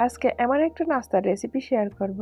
আজকে এমন একটা নাস্তার রেসিপি শেয়ার করব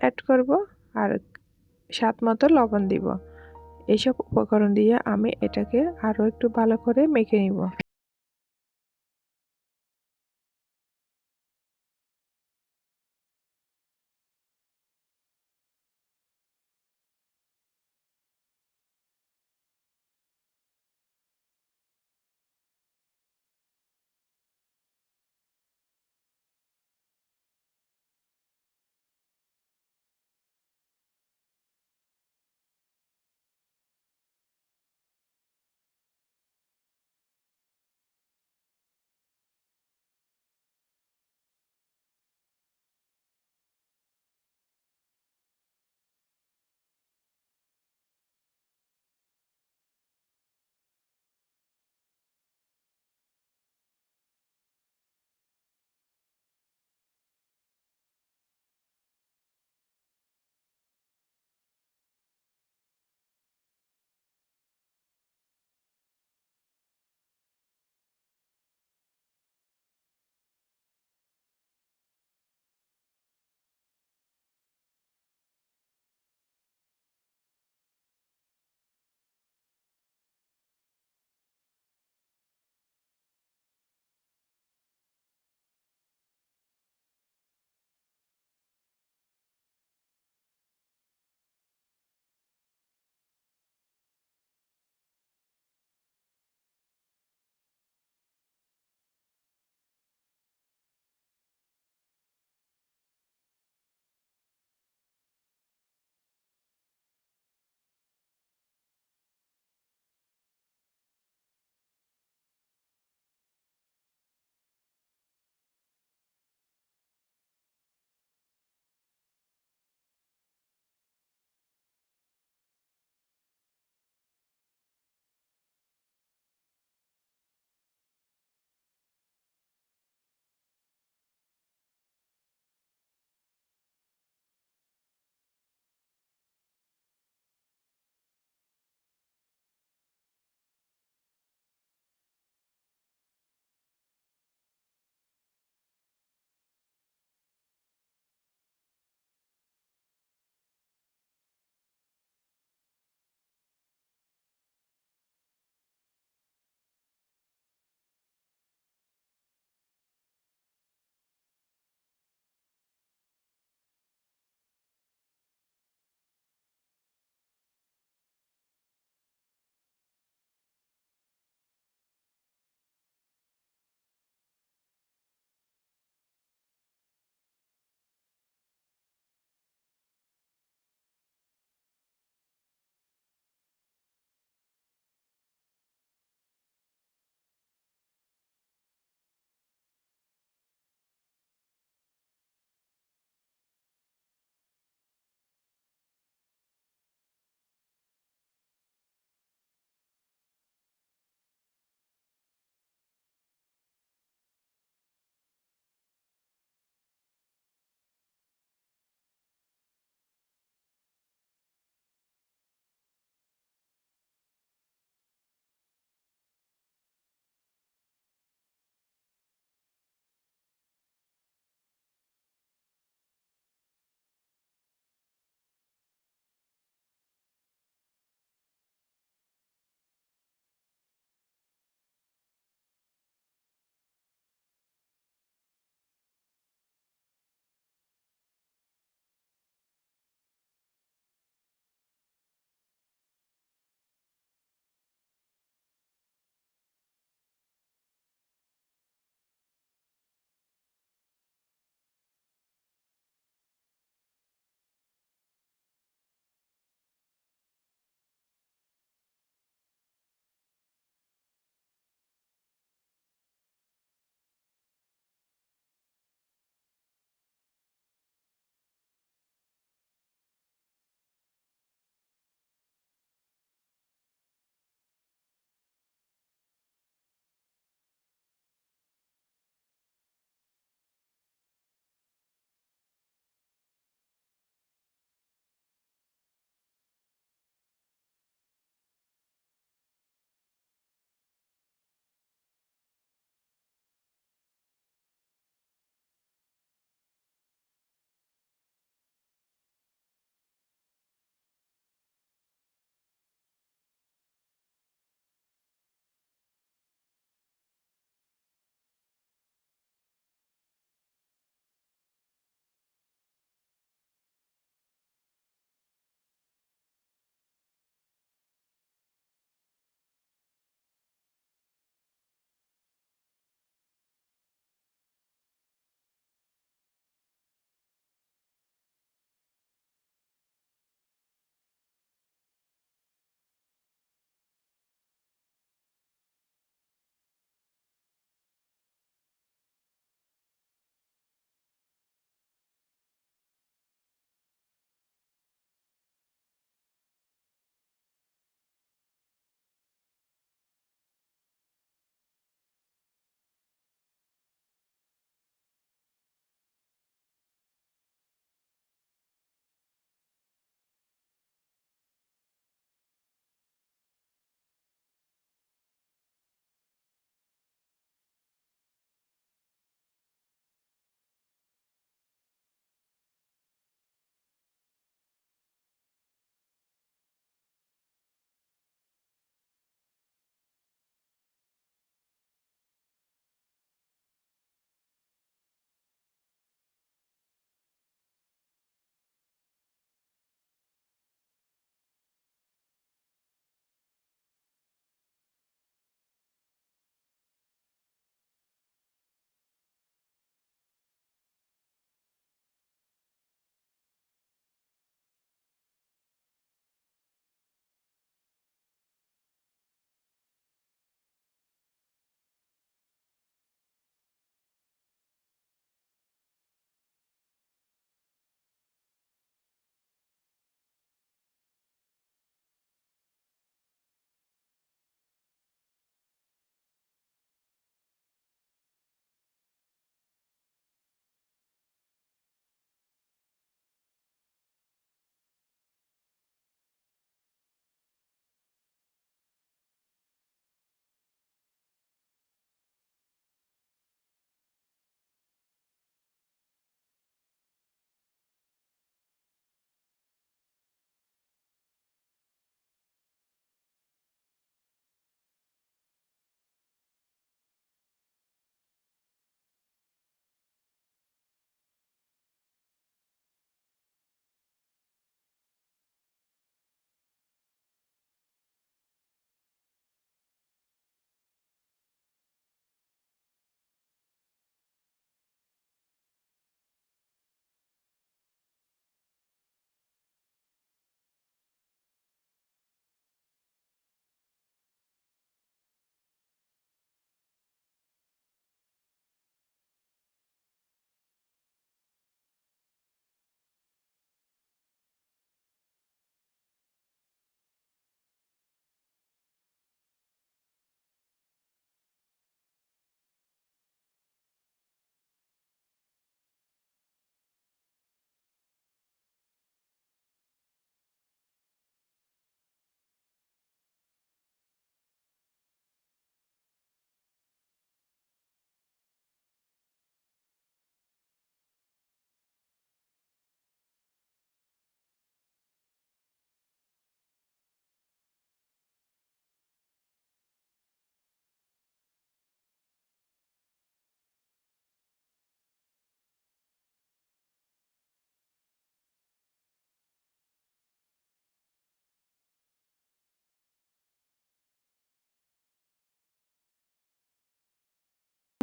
অ্যাড করব আর স্বাদ মতো লবণ দিব। এইসব উপকরণ দিয়ে আমি এটাকে আরও একটু ভালো করে মেখে নিব।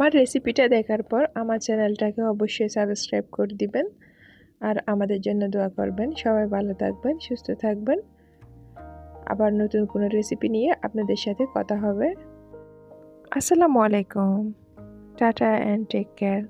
আমার রেসিপিটা দেখার পর আমার চ্যানেলটাকে অবশ্যই সাবস্ক্রাইব করে দিবেন। আর আমাদের জন্য দোয়া করবেন। সবাই ভালো থাকবেন, সুস্থ থাকবেন। আবার নতুন কোনো রেসিপি নিয়ে আপনাদের সাথে কথা হবে। আসসালামু আলাইকুম। Tata and take care